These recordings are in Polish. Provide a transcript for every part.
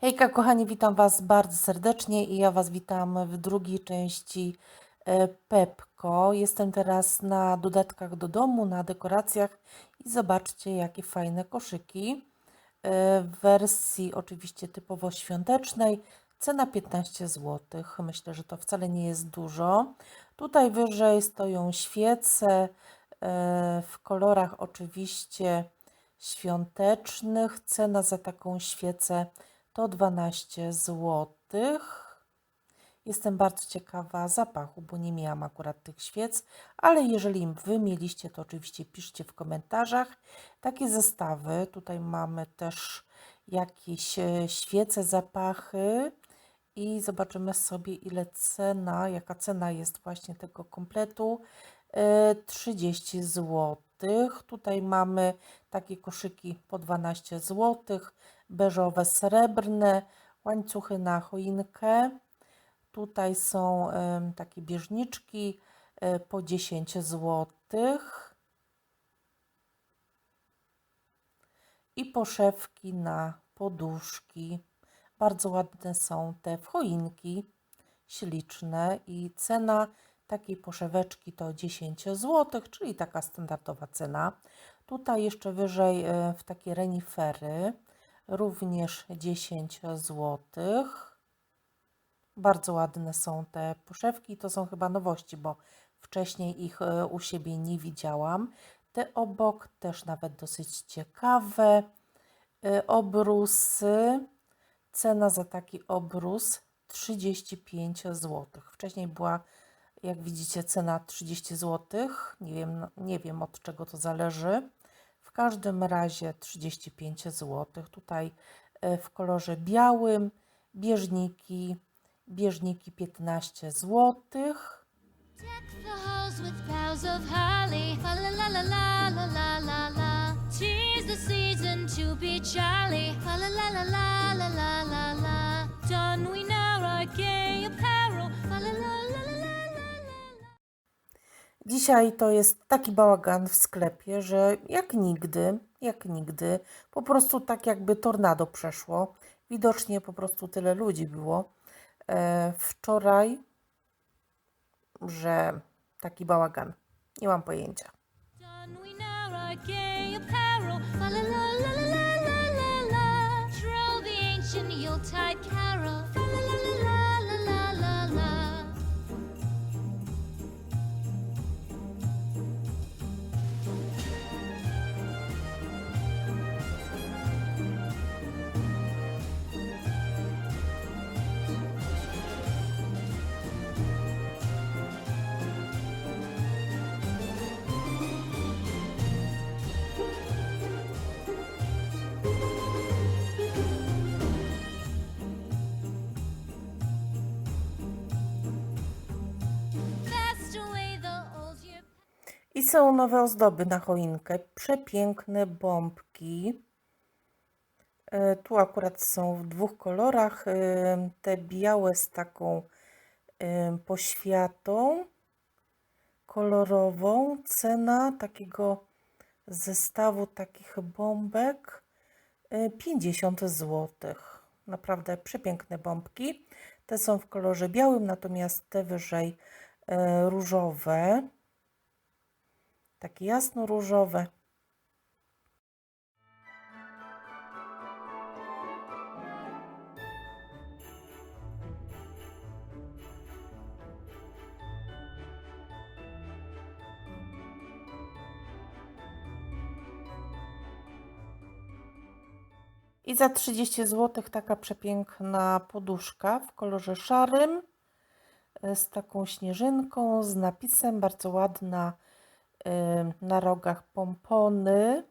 Hejka, kochani, witam Was bardzo serdecznie i ja Was witam w drugiej części e, Pepko. Jestem teraz na dodatkach do domu, na dekoracjach i zobaczcie, jakie fajne koszyki. E, W wersji oczywiście typowo świątecznej. Cena 15 zł. Myślę, że to wcale nie jest dużo. Tutaj wyżej stoją świece e, w kolorach oczywiście świątecznych. Cena za taką świecę to 12 zł. Jestem bardzo ciekawa zapachu, bo nie miałam akurat tych świec, ale jeżeli Wy mieliście, to oczywiście piszcie w komentarzach. Takie zestawy, tutaj mamy też jakieś e, świece, zapachy i zobaczymy sobie ile cena, jaka cena jest właśnie tego kompletu. E, 30 zł. Tutaj mamy takie koszyki po 12 zł, beżowe, srebrne, łańcuchy na choinkę. Tutaj są takie bieżniczki e, po 10 zł. I poszewki na poduszki. Bardzo ładne są te choinki, śliczne i cena takiej poszeweczki to 10 zł, czyli taka standardowa cena. Tutaj jeszcze wyżej e, w takie renifery również 10 zł. Bardzo ładne są te poszewki. To są chyba nowości, bo wcześniej ich e, u siebie nie widziałam. Te obok też nawet dosyć ciekawe. E, Obrusy. Cena za taki obrus 35 zł. Wcześniej była, jak widzicie cena 30 zł. Nie wiem, nie wiem od czego to zależy. W każdym razie 35 zł. Tutaj w kolorze białym bieżniki, bieżniki 15 zł. Done we our gay apparel. Dzisiaj to jest taki bałagan w sklepie, że jak nigdy, jak nigdy, po prostu tak jakby tornado przeszło. Widocznie po prostu tyle ludzi było e, wczoraj, że taki bałagan. Nie mam pojęcia. Don I są nowe ozdoby na choinkę. Przepiękne bombki. E, Tu akurat są w dwóch kolorach. e, Te białe z taką e, poświatą kolorową. Cena takiego zestawu takich bombek e, 50 zł. Naprawdę przepiękne bombki. Te są w kolorze białym, natomiast te wyżej różowe takie jasno-różowe. I za 30 zł taka przepiękna poduszka w kolorze szarym e, z taką śnieżynką, z napisem, bardzo ładna na rogach pompony.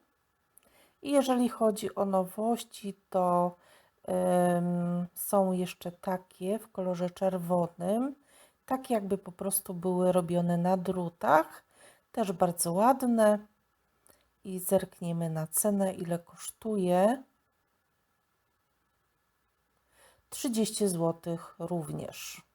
I jeżeli chodzi o nowości, to są jeszcze takie w kolorze czerwonym, tak jakby po prostu były robione na drutach, też bardzo ładne. I zerkniemy na cenę, ile kosztuje. 30 zł również.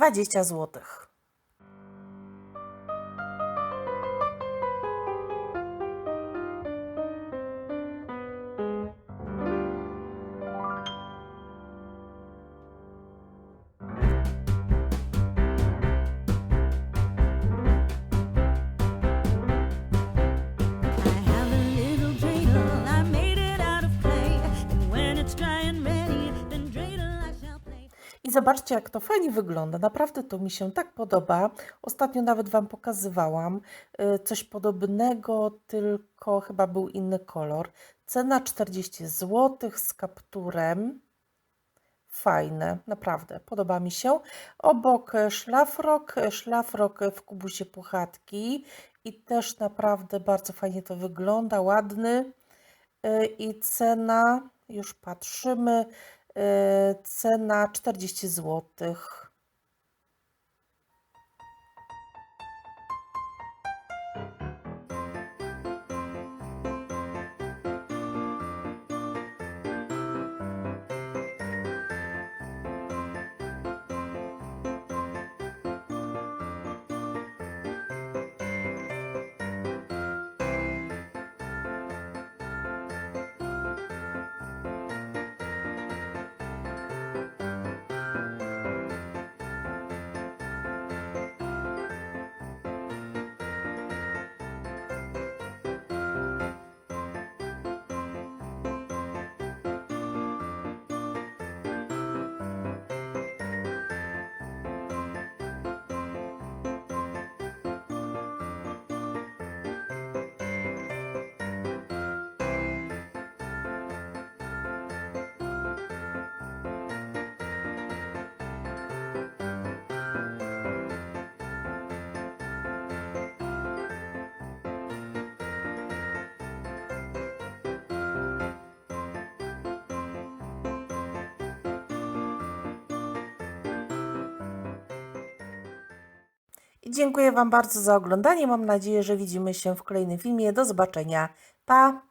20 zł. Zobaczcie, jak to fajnie wygląda. Naprawdę to mi się tak podoba. Ostatnio nawet Wam pokazywałam y, coś podobnego, tylko chyba był inny kolor. Cena 40 zł z kapturem. Fajne, naprawdę, podoba mi się. Obok szlafrok, szlafrok w kubusie puchatki i też naprawdę bardzo fajnie to wygląda, ładny. Y, I cena, już patrzymy, cena 40 zł. Dziękuję Wam bardzo za oglądanie. Mam nadzieję, że widzimy się w kolejnym filmie. Do zobaczenia. Pa!